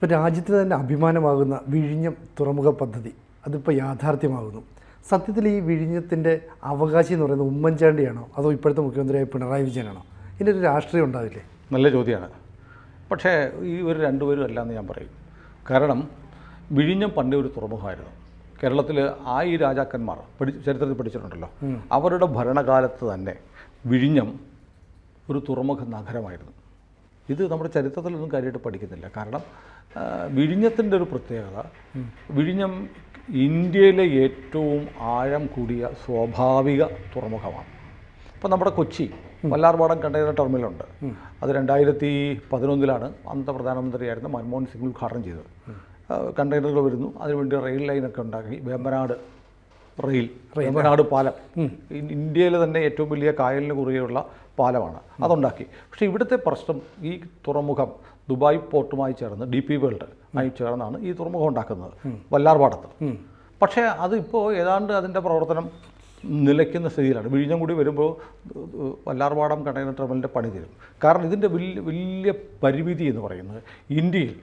ഇപ്പോൾ രാജ്യത്തിന് തന്നെ അഭിമാനമാകുന്ന വിഴിഞ്ഞം തുറമുഖ പദ്ധതി അതിപ്പോൾ യാഥാർത്ഥ്യമാകുന്നു. സത്യത്തിൽ ഈ വിഴിഞ്ഞത്തിന്റെ അവകാശി എന്ന് പറയുന്നത് ഉമ്മൻചാണ്ടിയാണോ? അതോ ഇപ്പോഴത്തെ മുഖ്യമന്ത്രിയായ പിണറായി വിജയനാണോ? ഇതിന്റെ ഒരു രാഷ്ട്രീയം ഉണ്ടാവില്ലേ? നല്ല ചോദ്യമാണ് പക്ഷേ ഈ ഒരു രണ്ടുപേരും അല്ല എന്ന് ഞാൻ പറയും. കാരണം വിഴിഞ്ഞം പണ്ടേ ഒരു തുറമുഖമായിരുന്നു. കേരളത്തിൽ ആ ഈ രാജാക്കന്മാർ പഠി ചരിത്രത്തിൽ പഠിച്ചിട്ടുണ്ടല്ലോ. അവരുടെ ഭരണകാലത്ത് തന്നെ വിഴിഞ്ഞം ഒരു തുറമുഖ നഗരമായിരുന്നു. ഇത് നമ്മുടെ ചരിത്രത്തിലൊന്നും കാര്യമായിട്ട് പഠിക്കുന്നില്ല. കാരണം വിഴിഞ്ഞത്തിന്റെ ഒരു പ്രത്യേകത വിഴിഞ്ഞം ഇന്ത്യയിലെ ഏറ്റവും ആഴം കൂടിയ സ്വാഭാവിക തുറമുഖമാണ്. ഇപ്പോൾ നമ്മുടെ കൊച്ചി വല്ലാർപാടം കണ്ടെയ്നർ ടെർമിനലുണ്ട്. അത് രണ്ടായിരത്തി പതിനൊന്നിലാണ് അന്നത്തെ പ്രധാനമന്ത്രിയായിരുന്ന മൻമോഹൻ സിംഗ് ഉദ്ഘാടനം ചെയ്തത്. കണ്ടെയ്നറുകൾ വരുന്നു. അതിനുവേണ്ടി റെയിൽ ലൈനൊക്കെ ഉണ്ടാക്കി. വേമ്പനാട് റെയിൽ വേമ്പനാട് പാലം. ഇന്ത്യയിലെ തന്നെ ഏറ്റവും വലിയ കായലിന് കുറുകെയുള്ള പാലമാണ്. അതുണ്ടാക്കി. പക്ഷേ ഇവിടുത്തെ പ്രശ്നം ഈ തുറമുഖം ദുബായ് പോർട്ടുമായി ചേർന്ന് ഡി പി വേൾഡ് ആയി ചേർന്നാണ് ഈ തുറമുഖം ഉണ്ടാക്കുന്നത്. വല്ലാർപാടത്ത്. പക്ഷേ അതിപ്പോൾ ഏതാണ്ട് അതിന്റെ പ്രവർത്തനം നിലയ്ക്കുന്ന സ്ഥിതിയിലാണ്. വിഴിഞ്ഞം കൂടി വരുമ്പോൾ വല്ലാർപാടം കണ്ടെയ്നർ ടെർമിനലിന്റെ പണി തരും. കാരണം ഇതിന്റെ വലിയ വലിയ പരിമിതി എന്ന് പറയുന്നത് ഇന്ത്യയിൽ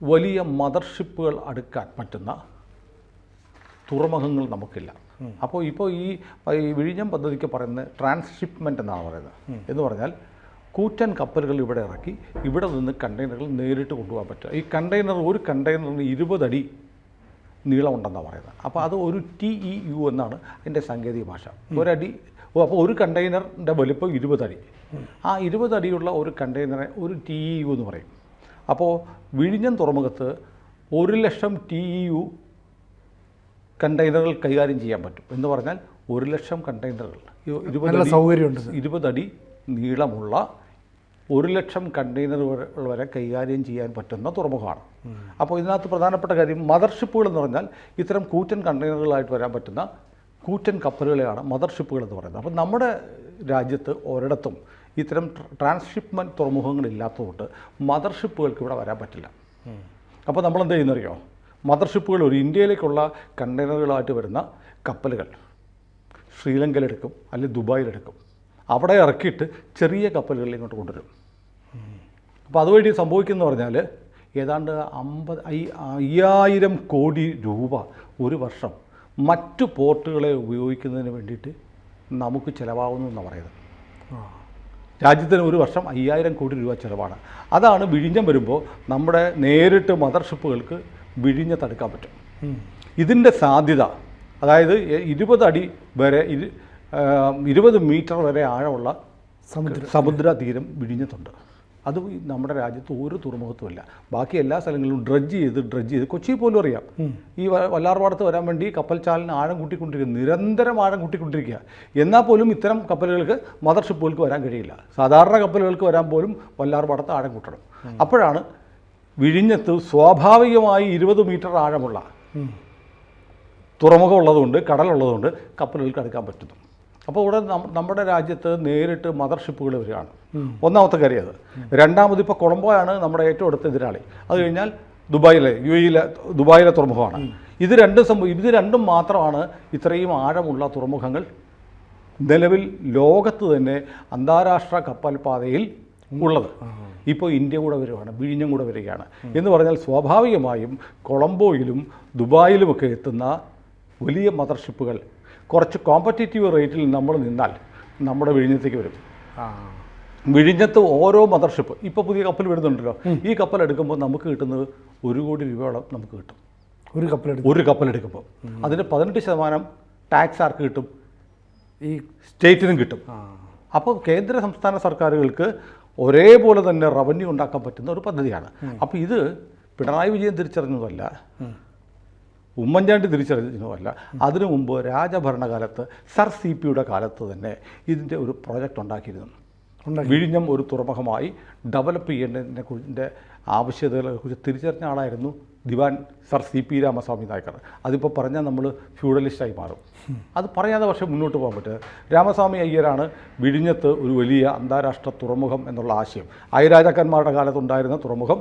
വലിയ മദർഷിപ്പുകൾ അടുക്കാൻ പറ്റുന്ന തുറമുഖങ്ങൾ നമുക്കില്ല. അപ്പോൾ ഇപ്പോൾ ഈ വിഴിഞ്ഞം പദ്ധതിക്ക് പറയുന്നത് ട്രാൻസ്ഷിപ്മെന്റ് എന്നാണ് പറയുന്നത്? എന്ന് പറഞ്ഞാൽ കൂറ്റൻ കപ്പലുകൾ ഇവിടെ ഇറക്കി ഇവിടെ നിന്ന് കണ്ടെയ്നറുകൾ നേരിട്ട് കൊണ്ടുപോകാൻ പറ്റുക. ഈ കണ്ടെയ്നർ ഒരു കണ്ടെയ്നറിന് ഇരുപതടി നീളമുണ്ടെന്നാണ് പറയുന്നത്. അപ്പോൾ അത് ഒരു ടി ഇ യു എന്നാണ് അതിന്റെ സാങ്കേതിക ഭാഷ. ഒരടി ഓ, അപ്പോൾ ഒരു കണ്ടെയ്നറിന്റെ വലിപ്പം ഇരുപതടി ആ ഇരുപതടിയുള്ള ഒരു കണ്ടെയ്നറെ ഒരു ടി ഇ യു എന്ന് പറയും. അപ്പോൾ വിഴിഞ്ഞം തുറമുഖത്ത് ഒരു ലക്ഷം ടി ഇ യു കണ്ടെയ്നറുകൾ കൈകാര്യം ചെയ്യാൻ പറ്റും. എന്ന് പറഞ്ഞാൽ ഒരു ലക്ഷം കണ്ടെയ്നറുകൾ ഇരുപത് സൗകര്യമുണ്ട് ഇരുപതടി നീളമുള്ള ഒരു ലക്ഷം കണ്ടെയ്നർ വരെ- വരെ കൈകാര്യം ചെയ്യാൻ പറ്റുന്ന തുറമുഖമാണ്. അപ്പോൾ ഇതിനകത്ത് പ്രധാനപ്പെട്ട കാര്യം മദർഷിപ്പുകൾ എന്ന് പറഞ്ഞാൽ ഇത്തരം കൂറ്റൻ കണ്ടെയ്നറുകളായിട്ട് വരാൻ പറ്റുന്ന കൂറ്റൻ കപ്പലുകളെയാണ് മദർഷിപ്പുകൾ എന്ന് പറയുന്നത്. അപ്പോൾ നമ്മുടെ രാജ്യത്ത് ഒരിടത്തും ഇത്തരം ട്രാൻസ്ഷിപ്മെന്റ് തുറമുഖങ്ങളില്ലാത്തതുകൊണ്ട് മദർഷിപ്പുകൾക്ക് ഇവിടെ വരാൻ പറ്റില്ല. അപ്പോൾ നമ്മൾ എന്ത് ചെയ്യുന്നറിയോ? മദർഷിപ്പുകൾ ഒരു ഇന്ത്യയിലേക്കുള്ള കണ്ടെയ്നറുകളായിട്ട് വരുന്ന കപ്പലുകൾ. ശ്രീലങ്കയിലെടുക്കും അല്ലെങ്കിൽ ദുബായിലെടുക്കും. അവിടെ ഇറക്കിയിട്ട് ചെറിയ കപ്പലുകളിൽ ഇങ്ങോട്ട് കൊണ്ടുവരും. അപ്പോൾ അതുവഴി സംഭവിക്കുന്നു പറഞ്ഞാൽ ഏതാണ്ട് അമ്പത് അയ്യ- അയ്യായിരം കോടി രൂപ ഒരു വർഷം മറ്റു പോർട്ടുകളെ ഉപയോഗിക്കുന്നതിന് വേണ്ടിയിട്ട് നമുക്ക് ചിലവാകുന്നു എന്നാണ് പറയുന്നത്. രാജ്യത്തിന് ഒരു വർഷം അയ്യായിരം കോടി രൂപ ചിലവാണ്. അതാണ് വിഴിഞ്ഞം വരുമ്പോൾ നമ്മുടെ നേരിട്ട് മദർഷിപ്പുകൾക്ക് വിഴിഞ്ഞത്തെടുക്കാൻ പറ്റും. ഇതിന്റെ സാധ്യത അതായത് ഇരുപത് അടി വരെ ഇരു ഇരുപത് മീറ്റർ വരെ ആഴമുള്ള സമുദ്ര സമുദ്ര തീരം വിഴിഞ്ഞത്തുണ്ട്. അത് നമ്മുടെ രാജ്യത്ത് ഒരു തുറമുഖത്തുമില്ല ബാക്കി എല്ലാ സ്ഥലങ്ങളിലും ഡ്രഡ്ജ് ചെയ്ത് ഡ്രഡ്ജ് ചെയ്ത് കൊച്ചി പോലും അറിയാം. ഈ വല്ലാർപാടത്ത് വരാൻ വേണ്ടി കപ്പൽ ചാലിന് ആഴം കൂട്ടിക്കൊണ്ടിരിക്കുക നിരന്തരം ആഴം കൂട്ടിക്കൊണ്ടിരിക്കുക എന്നാൽ പോലും ഇത്തരം കപ്പലുകൾക്ക് മദർഷിപ്പുകൾക്ക് വരാൻ കഴിയില്ല. സാധാരണ കപ്പലുകൾക്ക് വരാൻ പോലും വല്ലാർപാടത്ത് ആഴം കൂട്ടണം. അപ്പോഴാണ് വിഴിഞ്ഞത്ത് സ്വാഭാവികമായി ഇരുപത് മീറ്റർ ആഴമുള്ള തുറമുഖം ഉള്ളതുകൊണ്ട് കടലുള്ളതുകൊണ്ട് കപ്പലുകൾക്ക് അടുക്കാൻ പറ്റുന്നു. അപ്പോൾ ഇവിടെ നമ്മുടെ രാജ്യത്ത് നേരിട്ട് മദർഷിപ്പുകൾ വരികയാണ്. ഒന്നാമത്തെ കാര്യം അത്. രണ്ടാമത് ഇപ്പോൾ കൊളംബോയാണ് നമ്മുടെ ഏറ്റവും അടുത്ത എതിരാളി. അത് കഴിഞ്ഞാൽ ദുബായിലെ യു എയിലെ ദുബായിലെ തുറമുഖമാണ്. ഇത് രണ്ടും സംഭവം ഇത് രണ്ടും മാത്രമാണ് ഇത്രയും ആഴമുള്ള തുറമുഖങ്ങൾ നിലവിൽ ലോകത്ത് തന്നെ അന്താരാഷ്ട്ര കപ്പൽ പാതയിൽ ഉള്ളത്. ഇപ്പോൾ ഇന്ത്യ കൂടെ വരികയാണ് വിഴിഞ്ഞം കൂടെ വരികയാണ്. എന്ന് പറഞ്ഞാൽ സ്വാഭാവികമായും കൊളംബോയിലും ദുബായിലുമൊക്കെ എത്തുന്ന വലിയ മദർഷിപ്പുകൾ കുറച്ച് കോമ്പറ്റേറ്റീവ് റേറ്റിൽ നമ്മൾ നിന്നാൽ നമ്മുടെ വിഴിഞ്ഞത്തേക്ക് വരും. വിഴിഞ്ഞത്ത് ഓരോ മദർഷിപ്പ് ഇപ്പോൾ പുതിയ കപ്പൽ വരുന്നുണ്ടല്ലോ ഈ കപ്പൽ എടുക്കുമ്പോൾ നമുക്ക് കിട്ടുന്നത് ഒരു കോടി രൂപയോളം നമുക്ക് കിട്ടും. ഒരു കപ്പൽ ഒരു കപ്പൽ എടുക്കുമ്പോൾ. അതിന് പതിനെട്ട് ശതമാനം ടാക്സ് ആർക്ക് കിട്ടും? ഈ സ്റ്റേറ്റിനും കിട്ടും. അപ്പോൾ കേന്ദ്ര സംസ്ഥാന സർക്കാരുകൾക്ക് ഒരേപോലെ തന്നെ റവന്യൂ ഉണ്ടാക്കാൻ പറ്റുന്ന ഒരു പദ്ധതിയാണ്. അപ്പോൾ ഇത് പിണറായി വിജയൻ തിരിച്ചറിഞ്ഞതല്ല. ഉമ്മൻചാണ്ടി തിരിച്ചറിഞ്ഞതുമല്ല അതിനു മുമ്പ് രാജഭരണകാലത്ത് സർ സി പിയുടെ കാലത്ത് തന്നെ ഇതിന്റെ ഒരു പ്രോജക്റ്റ് ഉണ്ടാക്കിയിരുന്നു. ഉണ്ടാക്കി. വിഴിഞ്ഞം ഒരു തുറമുഖമായി ഡെവലപ്പ് ചെയ്യേണ്ടതിനെ കുറിച്ചിന്റെ ആവശ്യകതകളെക്കുറിച്ച് തിരിച്ചറിഞ്ഞ ആളായിരുന്നു ദിവാൻ sir C P Ramaswamy Naicker. അതിപ്പോൾ പറഞ്ഞാൽ നമ്മൾ ഫ്യൂഡലിസ്റ്റായി മാറും. അത് പറയാതെ പക്ഷേ മുന്നോട്ട് പോകാൻ പറ്റുക രാമസ്വാമി അയ്യരാണ് വിഴിഞ്ഞത്ത് ഒരു വലിയ അന്താരാഷ്ട്ര തുറമുഖം എന്നുള്ള ആശയം. അയരാജാക്കന്മാരുടെ കാലത്തുണ്ടായിരുന്ന തുറമുഖം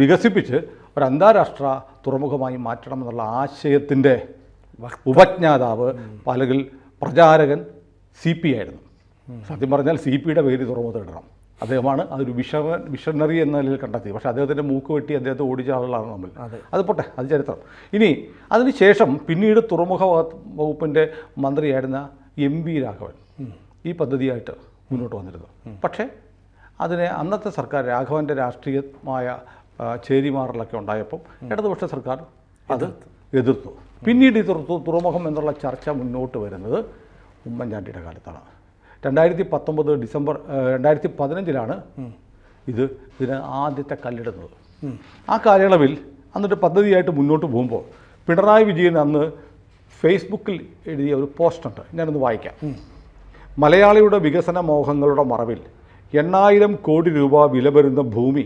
വികസിപ്പിച്ച് ഒരു അന്താരാഷ്ട്ര തുറമുഖമായി മാറ്റണം എന്നുള്ള ആശയത്തിന്റെ ഉപജ്ഞാതാവ് പലകിൽ പ്രചാരകൻ സി പി ആയിരുന്നു. സത്യം പറഞ്ഞാൽ സി പിയുടെ പേര് തുറമുഖത്ത് ഇടണം അദ്ദേഹമാണ് അതൊരു വിഷ വിഷണറി എന്ന നിലയിൽ കണ്ടെത്തിയത്. പക്ഷേ അദ്ദേഹത്തിന്റെ മൂക്ക് വെട്ടി അദ്ദേഹത്തെ ഓടിച്ച ആളുകളാണ് നമ്മൾ. അതെ. പോട്ടെ അത് ചരിത്രം. ഇനി അതിനുശേഷം പിന്നീട് തുറമുഖ വകുപ്പ് വകുപ്പിന്റെ മന്ത്രിയായിരുന്ന എം വി രാഘവൻ ഈ പദ്ധതിയായിട്ട് മുന്നോട്ട് വന്നിരുന്നു. പക്ഷേ അതിനെ അന്നത്തെ സർക്കാർ രാഘവന്റെ രാഷ്ട്രീയമായ ചേരിമാറലൊക്കെ ഉണ്ടായപ്പോൾ ഇടതുപക്ഷ സർക്കാർ അത് എതിർത്തു. പിന്നീട് ഈ തുറ- തുറമുഖം എന്നുള്ള ചർച്ച മുന്നോട്ട് വരുന്നത് ഉമ്മൻചാണ്ടിയുടെ കാലത്താണ്. രണ്ടായിരത്തി പത്തൊമ്പത് ഡിസംബർ രണ്ടായിരത്തി പതിനഞ്ചിലാണ് ഇത് ഇതിന് ആദ്യത്തെ കല്ലിടുന്നത്. ആ കാലയളവിൽ അന്നൊരു പദ്ധതിയായിട്ട് മുന്നോട്ട് പോകുമ്പോൾ പിണറായി വിജയൻ അന്ന് ഫേസ്ബുക്കിൽ എഴുതിയ ഒരു പോസ്റ്റുണ്ട്. ഞാനൊന്ന് വായിക്കാം. മലയാളിയുടെ വികസന മോഹങ്ങളുടെ മറവിൽ എണ്ണായിരം കോടി രൂപ വില വരുന്ന ഭൂമി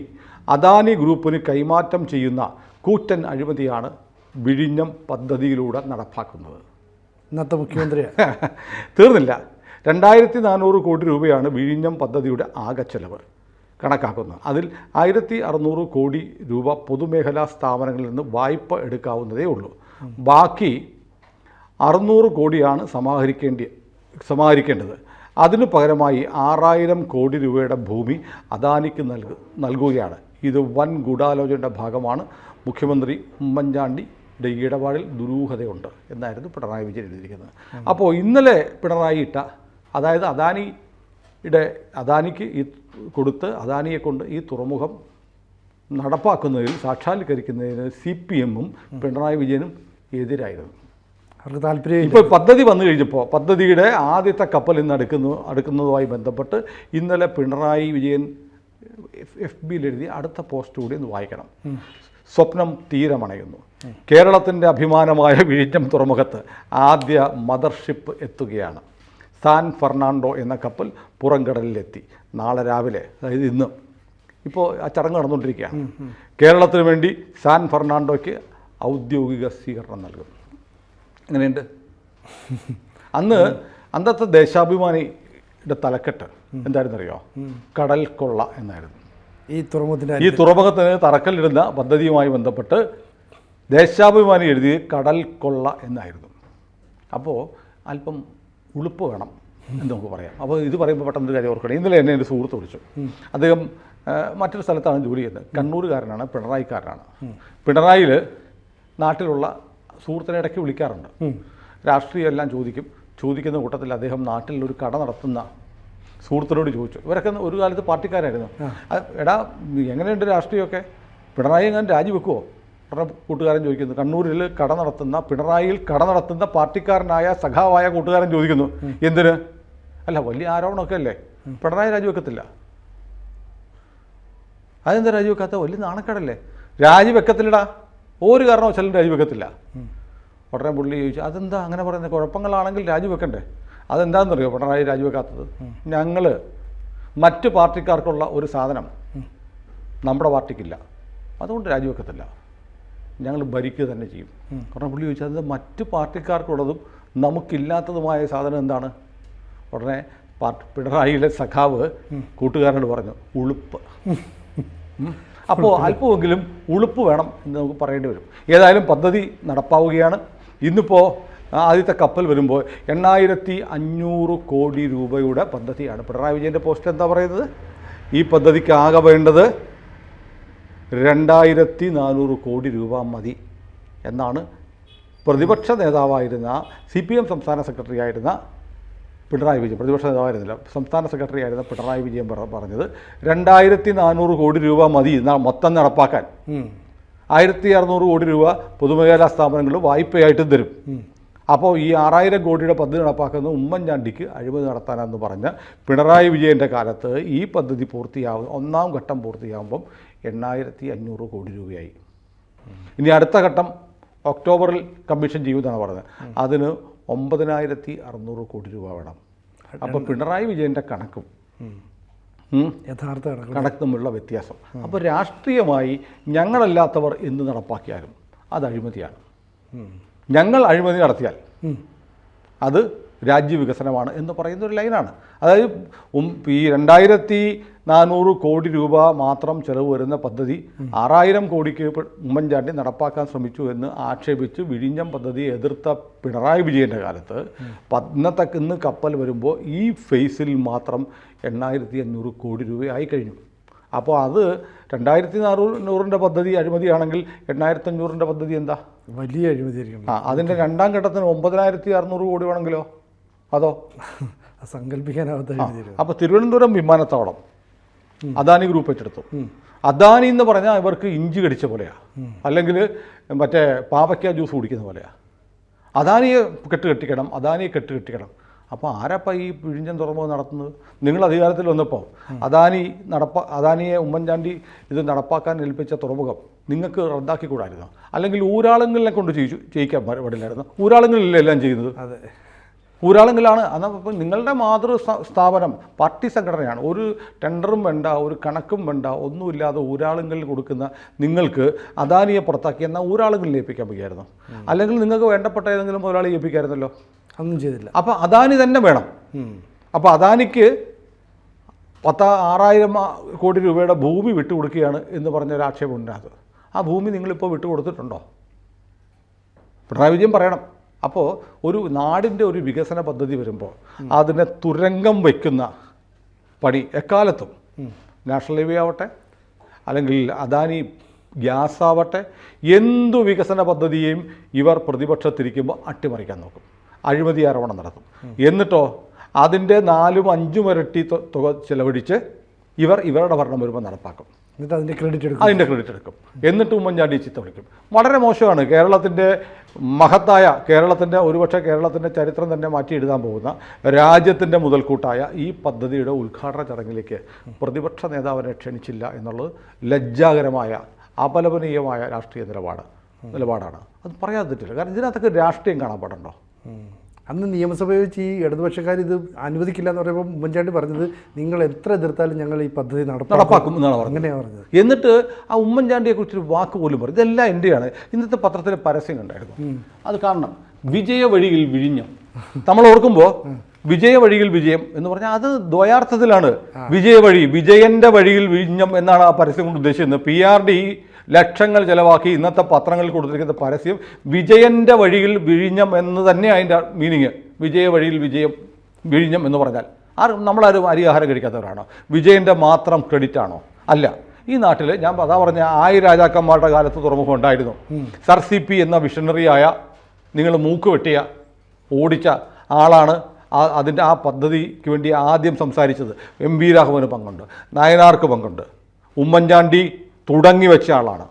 അദാനി ഗ്രൂപ്പിന് കൈമാറ്റം ചെയ്യുന്ന കൂറ്റൻ അഴിമതിയാണ് വിഴിഞ്ഞം പദ്ധതിയിലൂടെ നടപ്പാക്കുന്നത്. ഇന്നത്തെ മുഖ്യമന്ത്രിയാണ് തീർന്നില്ല. രണ്ടായിരത്തി നാനൂറ് കോടി രൂപയാണ് വിഴിഞ്ഞം പദ്ധതിയുടെ ആകെ ചെലവ് കണക്കാക്കുന്നത്. അതിൽ ആയിരത്തി അറുന്നൂറ് കോടി രൂപ പൊതുമേഖലാ സ്ഥാപനങ്ങളിൽ നിന്ന് വായ്പ എടുക്കാവുന്നതേ ഉള്ളൂ. ബാക്കി അറുന്നൂറ് കോടിയാണ് സമാഹരിക്കേണ്ടി സമാഹരിക്കേണ്ടത്. അതിനു പകരമായി ആറായിരം കോടി രൂപയുടെ ഭൂമി അദാനിക്ക് നൽകു നൽകുകയാണ്. ഇത് വൻ ഗൂഢാലോചനയുടെ ഭാഗമാണ്. മുഖ്യമന്ത്രി ഉമ്മൻചാണ്ടിയുടെ ഈ ഇടപാടിൽ ദുരൂഹതയുണ്ട് എന്നായിരുന്നു പിണറായി വിജയൻ എഴുതിയിരിക്കുന്നത്. അപ്പോൾ ഇന്നലെ പിണറായി ഇട്ട അതായത് അദാനിയുടെ അദാനിക്ക് ഈ കൊടുത്ത് അദാനിയെ കൊണ്ട് ഈ തുറമുഖം നടപ്പാക്കുന്നതിൽ സാക്ഷാത്കരിക്കുന്നതിന് സി പി എമ്മും പിണറായി വിജയനും എതിരായിരുന്നു. അവർക്ക് താല്പര്യം ഇപ്പോൾ പദ്ധതി വന്നു കഴിഞ്ഞപ്പോൾ പദ്ധതിയുടെ ആദ്യത്തെ കപ്പൽ ഇന്ന് അടുക്കുന്നു അടുക്കുന്നതുമായി ബന്ധപ്പെട്ട് ഇന്നലെ പിണറായി വിജയൻ എഫ് ബിയിൽ എഴുതി അടുത്ത പോസ്റ്റ് കൂടി ഒന്ന് വായിക്കണം. സ്വപ്നം തീരമണയുന്നു. കേരളത്തിന്റെ അഭിമാനമായ വിഴിഞ്ഞം തുറമുഖത്ത് ആദ്യ മദർഷിപ്പ് എത്തുകയാണ്. സാൻ ഫെർണാണ്ടോ എന്ന കപ്പൽ പുറംകടലിലെത്തി. നാളെ രാവിലെ അതായത് ഇന്ന്. ഇപ്പോൾ ആ ചടങ്ങ് നടന്നുകൊണ്ടിരിക്കുകയാണ്. കേരളത്തിന് വേണ്ടി സാൻ ഫെർണാണ്ടോയ്ക്ക് ഔദ്യോഗിക സ്വീകരണം നൽകും. എങ്ങനെയുണ്ട്? അന്ന് അന്നത്തെ ദേശാഭിമാനിയുടെ തലക്കെട്ട് എന്തായിരുന്നു അറിയോ കടൽ കൊള്ള എന്നായിരുന്നു. ഈ തുറമുഖത്തിന്റെ ഈ തുറമുഖത്തിന് തറക്കല്ലിടുന്ന പദ്ധതിയുമായി ബന്ധപ്പെട്ട് ദേശാഭിമാനി എഴുതി കടൽ കൊള്ള എന്നായിരുന്നു. അപ്പോൾ അല്പം ഉളുപ്പ് വേണം എന്ന് നമുക്ക് പറയാം. അപ്പോൾ ഇത് പറയുമ്പോൾ പെട്ടെന്ന് ഒരു കാര്യം ഓർക്കണം. ഇന്നലെ എന്നെ എന്റെ സുഹൃത്ത് വിളിച്ചു. അദ്ദേഹം മറ്റൊരു സ്ഥലത്താണ് ജോലി ചെയ്യുന്നത്. കണ്ണൂരുകാരനാണ് പിണറായിക്കാരനാണ്. പിണറായിൽ നാട്ടിലുള്ള സുഹൃത്തിനെ ഇടയ്ക്ക് വിളിക്കാറുണ്ട്. രാഷ്ട്രീയം എല്ലാം ചോദിക്കും. ചോദിക്കുന്ന കൂട്ടത്തിൽ അദ്ദേഹം നാട്ടിൽ ഒരു കട നടത്തുന്ന സുഹൃത്തിനോട് ചോദിച്ചു. ഇവരൊക്കെ ഒരു കാലത്ത് പാർട്ടിക്കാരായിരുന്നു. എടാ എങ്ങനെയുണ്ട് രാഷ്ട്രീയമൊക്കെ? പിണറായി ഞാൻ രാജിവെക്കുമോ പറഞ്ഞ കൂട്ടുകാരൻ ചോദിക്കുന്നു കണ്ണൂരിൽ കട നടത്തുന്ന പിണറായിയിൽ കട നടത്തുന്ന പാർട്ടിക്കാരനായ സഖാവായ കൂട്ടുകാരൻ ചോദിക്കുന്നു എന്തിന്? അല്ല വലിയ ആരോപണമൊക്കെ അല്ലേ? പിണറായി രാജിവെക്കത്തില്ല. അതെന്താ രാജിവെക്കാത്ത? വലിയ നാണക്കേടല്ലേ? രാജിവെക്കത്തില്ലടാ ഒരു കാരണവശാലും രാജിവെക്കത്തില്ല ഉടനെ പുള്ളി ചോദിച്ചു അതെന്താ അങ്ങനെ പറയുന്നത് കുഴപ്പങ്ങളാണെങ്കിൽ രാജിവെക്കണ്ടേ അതെന്താണെന്നറിയോ പിണറായി രാജിവെക്കാത്തത് ഞങ്ങൾ മറ്റ് പാർട്ടിക്കാർക്കുള്ള ഒരു സാധനം നമ്മുടെ പാർട്ടിക്കില്ല. അതുകൊണ്ട് രാജിവെക്കത്തില്ല ഞങ്ങൾ ഭരിക്കുക തന്നെ ചെയ്യും. കാരണം പുള്ളി ചോദിച്ചത് മറ്റ് പാർട്ടിക്കാർക്കുള്ളതും നമുക്കില്ലാത്തതുമായ സാധനം എന്താണ്? ഉടനെ പാർട്ടി പിണറായിയിലെ സഖാവ് കൂട്ടുകാരനോട് പറഞ്ഞു ഉളുപ്പ്. അപ്പോൾ അല്പമെങ്കിലും ഉളുപ്പ് വേണം എന്ന് നമുക്ക് പറയേണ്ടി വരും. ഏതായാലും പദ്ധതി നടപ്പാവുകയാണ്. ഇന്നിപ്പോൾ ആദ്യത്തെ കപ്പൽ വരുമ്പോൾ എണ്ണായിരത്തി അഞ്ഞൂറ് കോടി രൂപയുടെ പദ്ധതിയാണ്. പിണറായി വിജയന്റെ പോസ്റ്റ് എന്താ പറയുന്നത്? ഈ പദ്ധതിക്ക് ആകെ വേണ്ടത് രണ്ടായിരത്തി നാനൂറ് കോടി രൂപ മതി എന്നാണ് പ്രതിപക്ഷ നേതാവായിരുന്ന സി പി എം സംസ്ഥാന സെക്രട്ടറി ആയിരുന്ന പിണറായി വിജയൻ. പ്രതിപക്ഷ നേതാവായിരുന്നില്ല. സംസ്ഥാന സെക്രട്ടറി ആയിരുന്ന പിണറായി വിജയൻ പറ- പറഞ്ഞത് രണ്ടായിരത്തി നാനൂറ് കോടി രൂപ മതി എന്നാൽ മൊത്തം നടപ്പാക്കാൻ. ആയിരത്തി അറുന്നൂറ് കോടി രൂപ പൊതുമേഖലാ സ്ഥാപനങ്ങൾ വായ്പയായിട്ടും തരും. അപ്പോൾ ഈ ആറായിരം കോടിയുടെ പദ്ധതി നടപ്പാക്കുന്ന ഉമ്മൻചാണ്ടിക്ക് അഴിമതി നടത്താനെന്ന് പറഞ്ഞ പിണറായി വിജയന്റെ കാലത്ത് ഈ പദ്ധതി പൂർത്തിയാവും ഒന്നാം ഘട്ടം പൂർത്തിയാകുമ്പം എണ്ണായിരത്തി അഞ്ഞൂറ് കോടി രൂപയായി. ഇനി അടുത്ത ഘട്ടം ഒക്ടോബറിൽ കമ്മീഷൻ ചെയ്യുമെന്നാണ് പറഞ്ഞത്. അതിന് ഒമ്പതിനായിരത്തി അറുന്നൂറ് കോടി രൂപ വേണം. അപ്പോൾ പിണറായി വിജയന്റെ കണക്കും. യഥാർത്ഥ കണക്കുമുള്ള കണക്ക് തമ്മിലുള്ള വ്യത്യാസം. അപ്പോൾ രാഷ്ട്രീയമായി ഞങ്ങളല്ലാത്തവർ എന്ത് നടപ്പാക്കിയാലും അത് അഴിമതിയാണ്. ഞങ്ങൾ അഴിമതി നടത്തിയാൽ അത് രാജ്യവികസനമാണ് എന്ന് പറയുന്ന ഒരു ലൈനാണ്. അതായത് ഈ രണ്ടായിരത്തി നാനൂറ് കോടി രൂപ മാത്രം ചെലവ് വരുന്ന പദ്ധതി ആറായിരം കോടിക്ക് ഉമ്മൻചാണ്ടി നടപ്പാക്കാൻ ശ്രമിച്ചു എന്ന് ആക്ഷേപിച്ച് വിഴിഞ്ഞം പദ്ധതിയെ എതിർത്ത പിണറായി വിജയന്റെ കാലത്ത് ഇന്നത്തെ ഇന്ന് കപ്പൽ വരുമ്പോൾ ഈ ഫേസിൽ മാത്രം എണ്ണായിരത്തി അഞ്ഞൂറ് കോടി രൂപയായി കഴിഞ്ഞു. അപ്പോൾ അത് രണ്ടായിരത്തി നാനൂറ് നൂറിന്റെ പദ്ധതി അഴിമതിയാണെങ്കിൽ എണ്ണായിരത്തി അഞ്ഞൂറിന്റെ പദ്ധതി എന്താ? വലിയ അഴിമതിയായിരിക്കും. ആ അതിന്റെ രണ്ടാം ഘട്ടത്തിന് ഒമ്പതിനായിരത്തി അറുന്നൂറ് കോടി വേണമെങ്കിലോ? അതോ? സങ്കല്പിക്കാനാവാത്ത അപ്പോൾ തിരുവനന്തപുരം വിമാനത്താവളം അദാനി ഗ്രൂപ്പ് ഏറ്റെടുത്തു. അദാനി എന്ന് പറഞ്ഞാൽ ഇവർക്ക് ഇഞ്ചി കടിച്ച പോലെയാ. അല്ലെങ്കിൽ മറ്റേ പാവയ്ക്ക ജ്യൂസ് കുടിക്കുന്ന പോലെയാ. അദാനിയെ കെട്ട് കെട്ടിക്കണം അദാനിയെ കെട്ട് കെട്ടിക്കണം. അപ്പോൾ ആരപ്പ ഈ പിഴിഞ്ഞൻ തുറമുഖം നടത്തുന്നത്? നിങ്ങൾ അധികാരത്തിൽ വന്നപ്പോൾ അദാനി നടപ്പ അദാനിയെ ഉമ്മൻചാണ്ടി ഇത് നടപ്പാക്കാൻ ഏൽപ്പിച്ച തുറമുഖം നിങ്ങൾക്ക് റദ്ദാക്കി കൂടായിരുന്നു അല്ലെങ്കിൽ ഊരാളുങ്ങളിലെ കൊണ്ട് ചെയ്യിച്ചു ചെയ്യിക്കാൻ പാടില്ലായിരുന്നു? ഊരാളുങ്ങളിലെല്ലാം ചെയ്യുന്നത്? അതെ. ഊരാളുങ്കിലാണ്. എന്നാൽ ഇപ്പം നിങ്ങളുടെ മാതൃ സ്ഥാപനം പാർട്ടി സംഘടനയാണ്. ഒരു ടെൻഡറും വേണ്ട ഒരു കണക്കും വേണ്ട ഒന്നുമില്ലാതെ ഊരാളുങ്ങളിൽ കൊടുക്കുന്ന നിങ്ങൾക്ക് അദാനിയെ പുറത്താക്കി എന്നാൽ ഊരാളുകളിൽ ഏൽപ്പിക്കാൻ വയ്യായിരുന്നു. അല്ലെങ്കിൽ നിങ്ങൾക്ക് വേണ്ടപ്പെട്ട ഏതെങ്കിലും ഒരാളെ ഏൽപ്പിക്കായിരുന്നല്ലോ. ഒന്നും ചെയ്തില്ല. അപ്പോൾ അദാനി തന്നെ വേണം. അപ്പോൾ അദാനിക്ക് പത്ത് ആറായിരം കോടി രൂപയുടെ ഭൂമി വിട്ടുകൊടുക്കുകയാണ് എന്ന് പറഞ്ഞ ഒരു ആക്ഷേപം ഉണ്ടാകുന്നത് ആ ഭൂമി നിങ്ങളിപ്പോൾ വിട്ടുകൊടുത്തിട്ടുണ്ടോ? പിണറായി വിജയൻ പറയണം. അപ്പോൾ ഒരു നാടിന്റെ ഒരു വികസന പദ്ധതി വരുമ്പോൾ അതിനെ തുരങ്കം വയ്ക്കുന്ന പണി എക്കാലത്തും നാഷണൽ ഹൈവേ ആവട്ടെ അല്ലെങ്കിൽ അദാനി ഗ്യാസ് ആവട്ടെ എന്തു വികസന പദ്ധതിയെയും ഇവർ പ്രതിപക്ഷത്തിരിക്കുമ്പോൾ അട്ടിമറിക്കാൻ നോക്കും. അഴിമതി ആരോപണം നടത്തും. എന്നിട്ടോ അതിന്റെ നാലും അഞ്ചും ഇരട്ടി തുക ചിലവഴിച്ച് ഇവർ ഇവരുടെ ഭരണം വരുമ്പോൾ നടപ്പാക്കും. എന്നിട്ട് അതിന്റെ ക്രെഡിറ്റ് എടുക്കും. അതിന്റെ ക്രെഡിറ്റ് എടുക്കും. എന്നിട്ട് ഉമ്മൻചാണ്ടി ചീത്ത വിളിക്കും. വളരെ മോശമാണ് കേരളത്തിന്റെ മഹത്തായ കേരളത്തിന്റെ ഒരുപക്ഷെ കേരളത്തിന്റെ ചരിത്രം തന്നെ മാറ്റി എഴുതാൻ പോകുന്ന രാജ്യത്തിന്റെ മുതൽക്കൂട്ടായ ഈ പദ്ധതിയുടെ ഉദ്ഘാടന ചടങ്ങിലേക്ക് പ്രതിപക്ഷ നേതാവിനെ ക്ഷണിച്ചില്ല എന്നുള്ളത് ലജ്ജാകരമായ അപലപനീയമായ രാഷ്ട്രീയ നിലപാട് നിലപാടാണ്. അത് പറയാതിട്ടില്ല. കാരണം ഇതിനകത്തൊക്കെ രാഷ്ട്രീയം കാണാൻ പാടുണ്ടോ. അന്ന് നിയമസഭയിൽ വെച്ച് ഈ ഇടതുപക്ഷക്കാർ ഇത് അനുവദിക്കില്ല എന്ന് പറയുമ്പോൾ ഉമ്മൻചാണ്ടി പറഞ്ഞത് നിങ്ങൾ എത്ര എതിർത്താലും ഞങ്ങൾ ഈ പദ്ധതി നടപ്പാക്കും നടപ്പാക്കും എന്നാണ് പറഞ്ഞത്. അങ്ങനെയാണ് പറഞ്ഞത്. എന്നിട്ട് ആ ഉമ്മൻചാണ്ടിയെ കുറിച്ചൊരു വാക്ക് പോലും പറഞ്ഞു. ഇതെല്ലാം എന്റെയാണ് ഇന്നത്തെ പത്രത്തിലെ പരസ്യം കണ്ടായിരുന്നു. അത് കാരണം വിജയ വഴിയിൽ വിഴിഞ്ഞം. നമ്മൾ ഓർക്കുമ്പോൾ വിജയ വഴിയിൽ വിജയം എന്ന് പറഞ്ഞാൽ അത് ദ്വയാർത്ഥത്തിലാണ്. വിജയ വഴി വിജയന്റെ വഴിയിൽ വിഴിഞ്ഞം എന്നാണ് ആ പരസ്യം കൊണ്ട് ഉദ്ദേശിക്കുന്നത് പി ആർ ഡി ലക്ഷങ്ങൾ ചിലവാക്കി ഇന്നത്തെ പത്രങ്ങളിൽ കൊടുത്തിരിക്കുന്ന പരസ്യം വിജയന്റെ വഴിയിൽ വിഴിഞ്ഞം എന്ന് തന്നെ അതിന്റെ മീനിങ് വിജയ വഴിയിൽ വിജയം വിഴിഞ്ഞം എന്ന് പറഞ്ഞാൽ. ആരും നമ്മളാരും അരിയാഹാരം കഴിക്കാത്തവരാണോ? വിജയന്റെ മാത്രം ക്രെഡിറ്റ് ആണോ? അല്ല. ഈ നാട്ടിൽ ഞാൻ അതാ പറഞ്ഞ ആയി രാജാക്കന്മാരുടെ കാലത്ത് തുറമുഖം ഉണ്ടായിരുന്നു. സർ സി പി എന്ന മിഷണറിയായ നിങ്ങൾ മൂക്ക് വെട്ടിയ ഓടിച്ച ആളാണ് ആ അതിന്റെ ആ പദ്ധതിക്ക് വേണ്ടി ആദ്യം സംസാരിച്ചത് എം വി രാഘവന് പങ്കുണ്ട് നായനാർക്ക് പങ്കുണ്ട് ഉമ്മൻചാണ്ടി തുടങ്ങി വെച്ച ആളാണ്.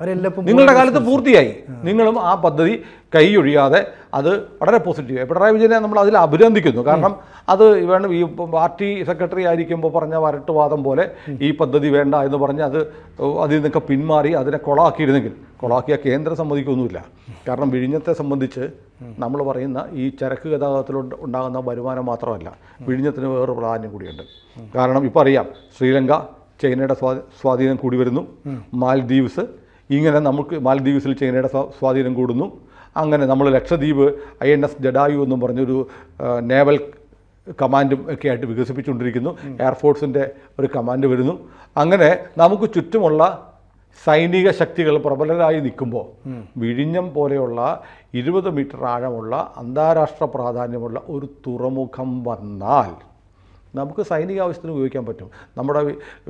അവരെല്ലാം നിങ്ങളുടെ കാലത്ത് പൂർത്തിയായി. നിങ്ങളും ആ പദ്ധതി കൈയൊഴിയാതെ അത് വളരെ പോസിറ്റീവ് പിണറായി വിജയനെ നമ്മൾ അതിൽ അഭിനന്ദിക്കുന്നു. കാരണം അത് വേണം ഈ പാർട്ടി സെക്രട്ടറി ആയിരിക്കുമ്പോൾ പറഞ്ഞ വരട്ടുവാദം പോലെ ഈ പദ്ധതി വേണ്ട എന്ന് പറഞ്ഞ് അത് അതിൽ നിന്നൊക്കെ പിന്മാറി അതിനെ കൊളാക്കിയിരുന്നെങ്കിൽ കൊളാക്കിയ കേന്ദ്രം സമ്മതിക്കൊന്നുമില്ല. കാരണം വിഴിഞ്ഞത്തെ സംബന്ധിച്ച് നമ്മൾ പറയുന്ന ഈ ചരക്ക് ഗതാഗതത്തിൽ ഉണ്ടാകുന്ന വരുമാനം മാത്രമല്ല വിഴിഞ്ഞത്തിന് വേറൊരു പ്രാധാന്യം കൂടിയുണ്ട്. കാരണം ഇപ്പോൾ അറിയാം ശ്രീലങ്ക ചൈനയുടെ സ്വാ സ്വാധീനം കൂടി വരുന്നു. മാൽദ്വീപ്സ്. ഇങ്ങനെ നമുക്ക് മാൽദ്വീപ്സിൽ ചൈനയുടെ സ്വാ- സ്വാധീനം കൂടുന്നു. അങ്ങനെ നമ്മൾ Lakshadweep I N S Jatayu എന്നും പറഞ്ഞൊരു നേവൽ കമാൻഡും ഒക്കെ ആയിട്ട് വികസിപ്പിച്ചുകൊണ്ടിരിക്കുന്നു. എയർഫോഴ്സിന്റെ ഒരു കമാൻഡ് വരുന്നു. അങ്ങനെ നമുക്ക് ചുറ്റുമുള്ള സൈനിക ശക്തികൾ പ്രബലരായി നിൽക്കുമ്പോൾ വിഴിഞ്ഞം പോലെയുള്ള ഇരുപത് മീറ്റർ ആഴമുള്ള അന്താരാഷ്ട്ര പ്രാധാന്യമുള്ള ഒരു തുറമുഖം വന്നാൽ നമുക്ക് സൈനിക ആവശ്യത്തിന് ഉപയോഗിക്കാൻ പറ്റും. നമ്മുടെ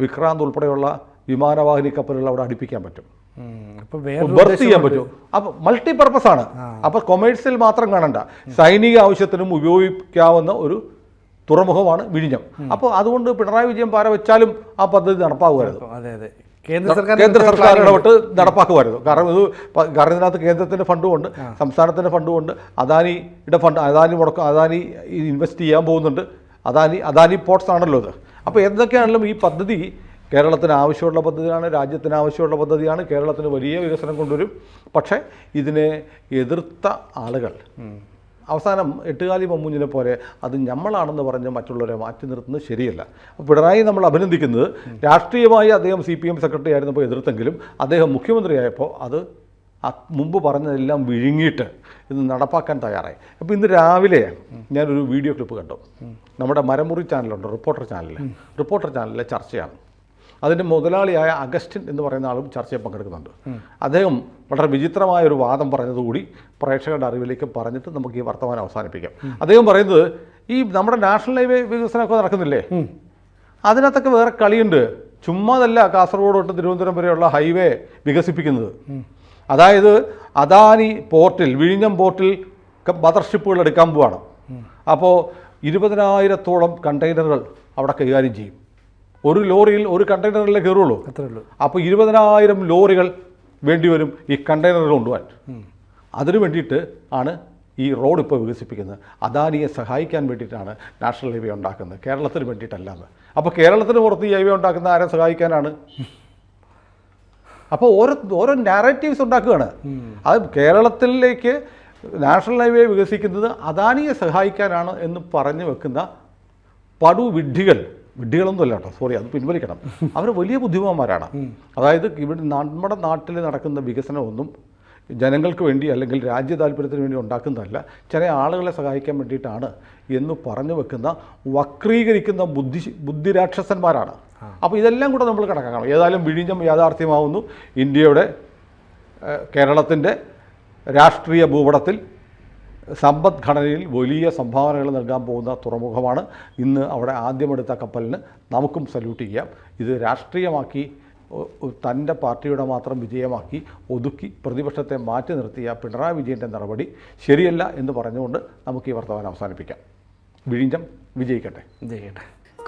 വിക്രാന്ത് ഉൾപ്പെടെയുള്ള വിമാനവാഹിനി കപ്പലുകൾ അവിടെ അടുപ്പിക്കാൻ പറ്റും. ബർത്ത് ചെയ്യാൻ പറ്റും. അപ്പൊ മൾട്ടി പർപ്പസ് ആണ് അപ്പൊ കൊമേഴ്സ്യൽ മാത്രം കാണണ്ട. സൈനിക ആവശ്യത്തിനും ഉപയോഗിക്കാവുന്ന ഒരു തുറമുഖമാണ് വിഴിഞ്ഞം. അപ്പോൾ അതുകൊണ്ട് പിണറായി വിജയൻ പാര വെച്ചാലും ആ പദ്ധതി നടപ്പാകുമായിരുന്നു. അതെ അതെ. കേന്ദ്ര സർക്കാർ കേന്ദ്ര സർക്കാർ ഇടപെട്ട് നടപ്പാക്കുമായിരുന്നു. കാരണം ഇത് കാരണം ഇതിനകത്ത് കേന്ദ്രത്തിന്റെ ഫണ്ടും ഉണ്ട് സംസ്ഥാനത്തിന്റെ ഫണ്ടും ഉണ്ട് അദാനിയുടെ ഫണ്ട് അദാനി മുടക്കം അദാനി ഇൻവെസ്റ്റ് ചെയ്യാൻ പോകുന്നുണ്ട്. അദാനി അദാനി പോർട്ട്സ് ആണല്ലോ ഇത്. അപ്പോൾ എന്തൊക്കെയാണെങ്കിലും ഈ പദ്ധതി കേരളത്തിന് ആവശ്യമുള്ള പദ്ധതിയാണ് രാജ്യത്തിന് ആവശ്യമുള്ള പദ്ധതിയാണ് കേരളത്തിന് വലിയ വികസനം കൊണ്ടുവരും. പക്ഷേ ഇതിനെ എതിർത്ത ആളുകൾ അവസാനം എട്ടുകാലി മമ്മൂഞ്ഞിനെ പോലെ അത് നമ്മളാണെന്ന് പറഞ്ഞ് മറ്റുള്ളവരെ മാറ്റി നിർത്തുന്നത് ശരിയല്ല. അപ്പോൾ പിണറായി നമ്മൾ അഭിനന്ദിക്കുന്നത് രാഷ്ട്രീയമായി അദ്ദേഹം സി പി എം സെക്രട്ടറി ആയിരുന്നപ്പോൾ എതിർത്തെങ്കിലും അദ്ദേഹം മുഖ്യമന്ത്രിയായപ്പോൾ അത് മുമ്പ് പറഞ്ഞതെല്ലാം വിഴുങ്ങിയിട്ട് ഇത് നടപ്പാക്കാൻ തയ്യാറായി. അപ്പോൾ ഇന്ന് രാവിലെ ഞാനൊരു വീഡിയോ ക്ലിപ്പ് കണ്ടു. നമ്മുടെ മരമുറി ചാനലുണ്ട് റിപ്പോർട്ടർ ചാനലിൽ റിപ്പോർട്ടർ ചാനലിലെ ചർച്ചയാണ്. അതിന്റെ മുതലാളിയായ അഗസ്റ്റിൻ എന്ന് പറയുന്ന ആളും ചർച്ചയിൽ പങ്കെടുക്കുന്നുണ്ട്. അദ്ദേഹം വളരെ വിചിത്രമായ ഒരു വാദം പറഞ്ഞതുകൂടി പ്രേക്ഷകരുടെ അറിവിലേക്ക് പറഞ്ഞിട്ട് നമുക്ക് ഈ വർത്തമാനം അവസാനിപ്പിക്കാം. അദ്ദേഹം പറയുന്നത് ഈ നമ്മുടെ നാഷണൽ ഹൈവേ വികസനമൊക്കെ നടക്കുന്നില്ലേ? അതിനകത്തൊക്കെ വേറെ കളിയുണ്ട്. ചുമ്മാതല്ല കാസർഗോഡ് തൊട്ട് തിരുവനന്തപുരം വരെയുള്ള ഹൈവേ വികസിപ്പിക്കുന്നത്. അതായത് അദാനി പോർട്ടിൽ വിഴിഞ്ഞം പോർട്ടിൽ മദർഷിപ്പുകൾ എടുക്കാൻ പോവാണ്. അപ്പോൾ ഇരുപതിനായിരത്തോളം കണ്ടെയ്നറുകൾ അവിടെ കൈകാര്യം ചെയ്യും. ഒരു ലോറിയിൽ ഒരു കണ്ടെയ്നറിലേ കയറുള്ളൂ. അത്രേ ഉള്ളൂ. അപ്പോൾ ഇരുപതിനായിരം ലോറികൾ വേണ്ടിവരും ഈ കണ്ടെയ്നറുകൾ കൊണ്ടുപോകാൻ. അതിനു വേണ്ടിയിട്ട് ആണ് ഈ റോഡ് ഇപ്പോൾ വികസിപ്പിക്കുന്നത്. അദാനിയെ സഹായിക്കാൻ വേണ്ടിയിട്ടാണ് നാഷണൽ ഹൈവേ ഉണ്ടാക്കുന്നത്. കേരളത്തിന് വേണ്ടിയിട്ടല്ലാതെ. അപ്പോൾ കേരളത്തിന് പുറത്ത് ഈ ഹൈവേ ഉണ്ടാക്കുന്ന ആരെ സഹായിക്കാനാണ്? അപ്പോൾ ഓരോ ഓരോ നാരറ്റീവ്സ് ഉണ്ടാക്കുകയാണ്. അത് കേരളത്തിലേക്ക് നാഷണൽ ഹൈവേ വികസിക്കുന്നത് അദാനിയെ സഹായിക്കാനാണ് എന്ന് പറഞ്ഞു വെക്കുന്ന പടു വിഡ്ഢികൾ വിഡ്ഢികളൊന്നുമല്ല കേട്ടോ സോറി അത് പിൻവലിക്കണം. അവർ വലിയ ബുദ്ധിമാന്മാരാണ്. അതായത് ഇവിടെ നമ്മുടെ നാട്ടിൽ നടക്കുന്ന വികസനമൊന്നും ജനങ്ങൾക്ക് വേണ്ടി അല്ലെങ്കിൽ രാജ്യ താല്പര്യത്തിന് വേണ്ടി ഉണ്ടാക്കുന്നതല്ല ചില ആളുകളെ സഹായിക്കാൻ വേണ്ടിയിട്ടാണ് എന്ന് പറഞ്ഞു വെക്കുന്ന വക്രീകരിക്കുന്ന ബുദ്ധി ബുദ്ധിരാക്ഷസന്മാരാണ് അപ്പോൾ ഇതെല്ലാം കൂടെ നമ്മൾ കണക്കാക്കണം. ഏതായാലും വിഴിഞ്ഞം യാഥാർത്ഥ്യമാവുന്നു. ഇന്ത്യയുടെ കേരളത്തിന്റെ രാഷ്ട്രീയ ഭൂപടത്തിൽ സമ്പദ്ഘടനയിൽ വലിയ സംഭാവനകൾ നൽകാൻ പോകുന്ന തുറമുഖമാണ്. ഇന്ന് അവിടെ ആദ്യമെടുത്ത കപ്പലിന് നമുക്കും സല്യൂട്ട് ചെയ്യാം. ഇത് രാഷ്ട്രീയമാക്കി തന്റെ പാർട്ടിയുടെ മാത്രം വിജയമാക്കി ഒതുക്കി പ്രതിപക്ഷത്തെ മാറ്റി നിർത്തിയ പിണറായി വിജയന്റെ നടപടി ശരിയല്ല എന്ന് പറഞ്ഞുകൊണ്ട് നമുക്ക് ഈ വർത്തമാനം അവസാനിപ്പിക്കാം. വിഴിഞ്ഞം വിജയിക്കട്ടെ. ചെയ്യട്ടെ